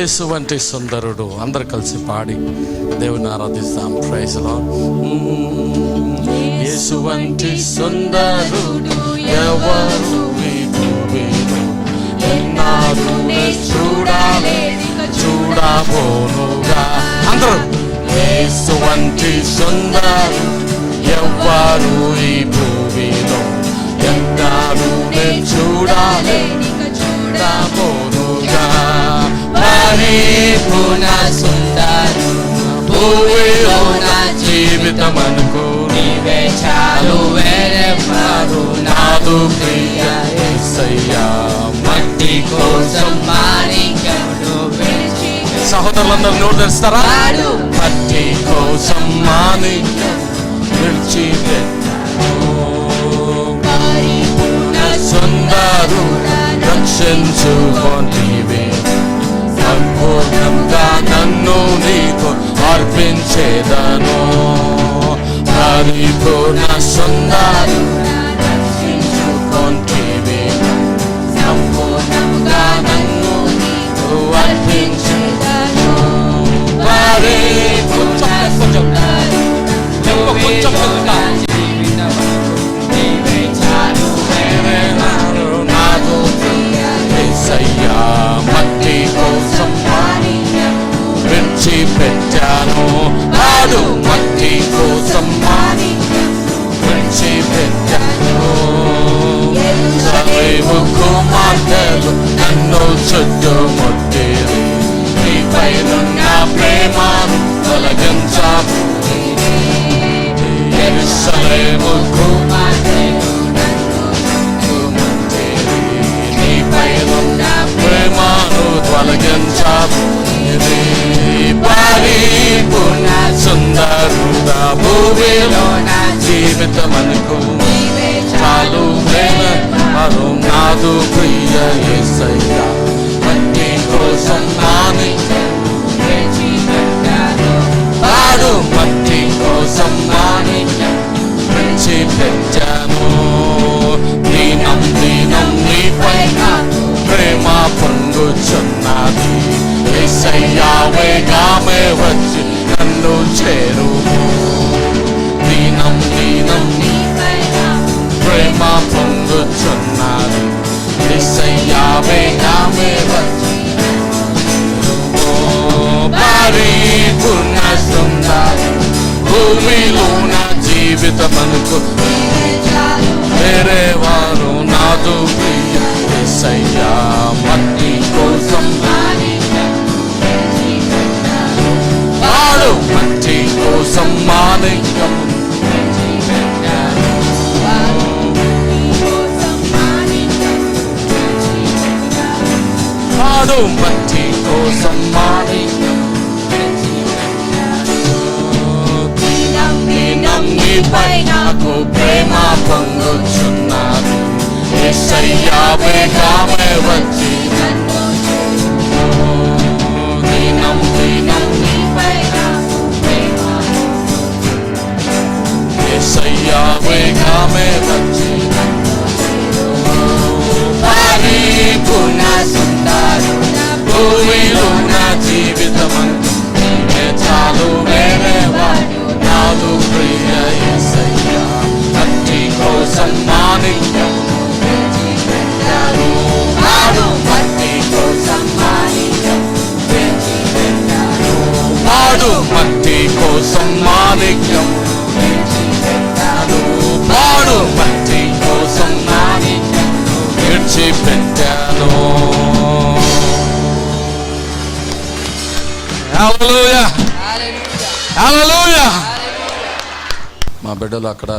యేసు వంటి సుందరుడు అందరు కలిసి పాడి దేవుని ఆరాధిస్తాం. ప్రైజ్లో యేసు వంటి సుందరుడు ఎవరు ఎన్నాడు చూడాలి చూడబోనుగా. అందరూ. యేసు వంటి సుందరు ఎవ్వరు ఈ భూమిలో పరిపూర్ణ సుందరు భూమిలో నా జీవితం అనుకో. నీవే చాలు వేరెవ్వరు నాదు ప్రియ యేసయ్యా మట్టి కోసం మాణిక్యమును విడిచి సహోదరులందరూ నోరు తెరుస్తారా? వాడు మట్టి కోసం మాని విడిచి సుందరు రక్షించుకొనివే సంపూర్ణంగా నన్ను నీకు అర్పించేదను. పరిపూర్ణ సుందరు సరైవు కుమార్తెలు నన్ను చుట్టుముట్టేది నీపైనున్న ప్రేమను తొలగించాము ఎరుసలేము పొంగుచున్నది యేసయ్యా వేగామే వచ్చి నన్ను చేరు యేసయ్యావే నామే పరిపూర్ణ సుందర భూమిలో నా జీవితం వేరే వారు నాదు మట్టి కోసం వాడు మట్టి కోసం మానికం వాడు మట్టి కోసం మానికం నీపై నాకు ప్రేమ పొంగుచున్నాను యేసయ్యా వేగామే వచ్చి దీనం దీనం యేసయ్యా వేగామే విడిచిపెట్టాను హల్లెలూయా హల్లెలూయా మా బిడ్డలు అక్కడ